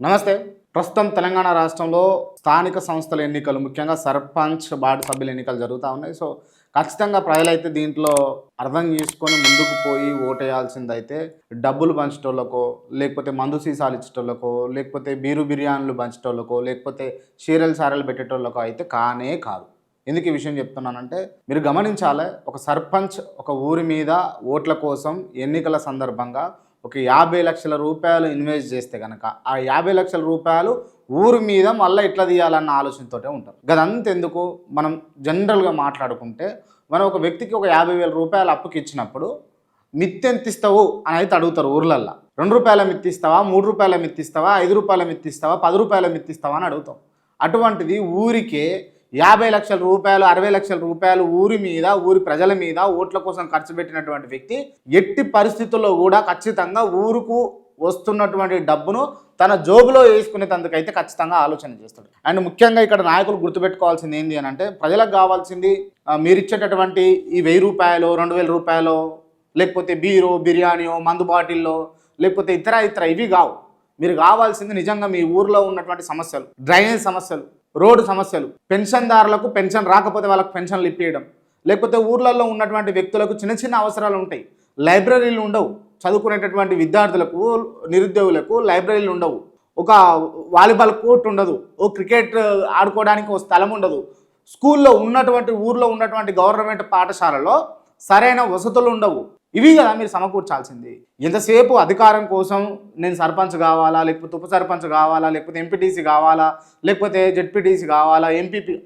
నమస్తే. ప్రస్తుతం తెలంగాణ రాష్ట్రంలో స్థానిక సంస్థల ఎన్నికలు ముఖ్యంగా సర్పంచ్ వార్డు సభ్యుల ఎన్నికలు జరుగుతూ ఉన్నాయి. సో ఖచ్చితంగా ప్రజలైతే దీంట్లో అర్థం చేసుకొని ముందుకు పోయి ఓటేయాల్సిందైతే డబ్బులు పంచటోళ్ళకో లేకపోతే మందు సీసాలు ఇచ్చేటోళ్ళకో లేకపోతే బీరు బిర్యానీలు పంచటోళ్ళకో లేకపోతే చీరలు సారలు పెట్టేటోళ్ళకో అయితే కానే కాదు. ఎందుకు ఈ విషయం చెప్తున్నానంటే మీరు గమనించాలి ఒక సర్పంచ్ ఒక ఊరి మీద ఓట్ల కోసం ఎన్నికల సందర్భంగా ఒక యాభై లక్షల రూపాయలు ఇన్వెస్ట్ చేస్తే కనుక ఆ యాభై లక్షల రూపాయలు ఊరి మీద మళ్ళీ ఎట్లా తీయాలన్న ఆలోచనతోటే ఉంటారు. గదంతెందుకు మనం జనరల్గా మాట్లాడుకుంటే మనం ఒక వ్యక్తికి ఒక యాభై వేల రూపాయలు అప్పుకి ఇచ్చినప్పుడు మిత్తెంతిస్తావు ఇస్తావు అని అయితే అడుగుతారు ఊర్లల్లో. రెండు రూపాయల మిత్తిస్తావా? మూడు రూపాయల మిత్తిస్తావా? ఐదు రూపాయల మిత్తిస్తావా? పది రూపాయల మిత్తిస్తావా అని అడుగుతాం. అటువంటిది ఊరికే యాభై లక్షల రూపాయలు అరవై లక్షల రూపాయలు ఊరి మీద ఊరి ప్రజల మీద ఓట్ల కోసం ఖర్చు పెట్టినటువంటి వ్యక్తి ఎట్టి పరిస్థితుల్లో కూడా ఖచ్చితంగా ఊరుకు వస్తున్నటువంటి డబ్బును తన జోబులో వేసుకునేందుకైతే ఖచ్చితంగా ఆలోచన చేస్తాడు. అండ్ ముఖ్యంగా ఇక్కడ నాయకులు గుర్తుపెట్టుకోవాల్సింది ఏంటి అని అంటే ప్రజలకు కావాల్సింది మీరిచ్చేటటువంటి మీరు ఇచ్చేటటువంటి ఈ వెయ్యి రూపాయలు రెండు వేల రూపాయలు లేకపోతే బీరో బిర్యానీయో మందు బాటిల్లో లేకపోతే ఇతర ఇతర ఇవి కావు. మీరు కావాల్సింది నిజంగా మీ ఊర్లో ఉన్నటువంటి సమస్యలు డ్రైనేజ్ సమస్యలు రోడ్డు సమస్యలు. పెన్షన్దారులకు పెన్షన్ రాకపోతే వాళ్ళకి పెన్షన్లు ఇప్పించడం లేకపోతే ఊర్లలో ఉన్నటువంటి వ్యక్తులకు చిన్న చిన్న అవసరాలు ఉంటాయి. లైబ్రరీలు ఉండవు. చదువుకునేటటువంటి విద్యార్థులకు నిరుద్యోగులకు లైబ్రరీలు ఉండవు. ఒక వాలీబాల్ కోర్ట్ ఉండదు. ఓ క్రికెట్ ఆడుకోవడానికి ఒక స్థలం ఉండదు. స్కూల్లో ఉన్నటువంటి ఊర్లో ఉన్నటువంటి గవర్నమెంట్ పాఠశాలలో సరైన వసతులు ఉండవు. ఇవి కదా మీరు సమకూర్చాల్సింది. ఎంతసేపు అధికారం కోసం నేను సర్పంచ్ కావాలా లేకపోతే ఉప సర్పంచ్ కావాలా లేకపోతే ఎంపీటీసీ కావాలా లేకపోతే జెడ్పీటీసీ కావాలా ఎంపీపీ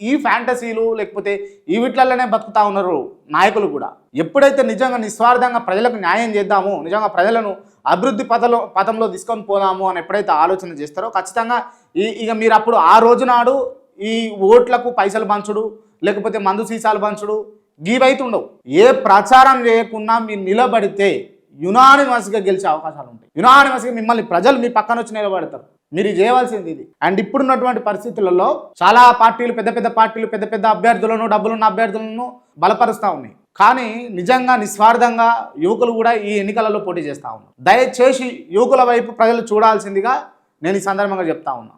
ఈ ఫ్యాంటసీలు లేకపోతే ఈ వీటిలలోనే బతుకుతా ఉన్నారు నాయకులు కూడా. ఎప్పుడైతే నిజంగా నిస్వార్థంగా ప్రజలకు న్యాయం చేద్దాము నిజంగా ప్రజలను అభివృద్ధి పథలో పథంలో తీసుకొని పోదాము అని ఎప్పుడైతే ఆలోచన చేస్తారో ఖచ్చితంగా ఈ ఇక మీరు అప్పుడు ఆ రోజు నాడు ఈ ఓట్లకు పైసలు పంచుడు లేకపోతే మందు సీసాలు పంచుడు గీవైతే ఉండవు. ఏ ప్రచారం చేయకుండా మీరు నిలబడితే యునానిమస్గా గెలిచే అవకాశాలు ఉంటాయి. యునానిమస్గా మిమ్మల్ని ప్రజలు మీ పక్కన వచ్చి నిలబడతారు. మీరు చేయవలసింది ఇది. అండ్ ఇప్పుడున్నటువంటి పరిస్థితులలో చాలా పార్టీలు పెద్ద పెద్ద పార్టీలు పెద్ద పెద్ద అభ్యర్థులను డబ్బులున్న అభ్యర్థులను బలపరుస్తూ ఉన్నాయి. కానీ నిజంగా నిస్వార్థంగా యువకులు కూడా ఈ ఎన్నికలలో పోటీ చేస్తూ ఉన్నారు. దయచేసి యువకుల వైపు ప్రజలు చూడాల్సిందిగా నేను ఈ సందర్భంగా చెప్తా ఉన్నా.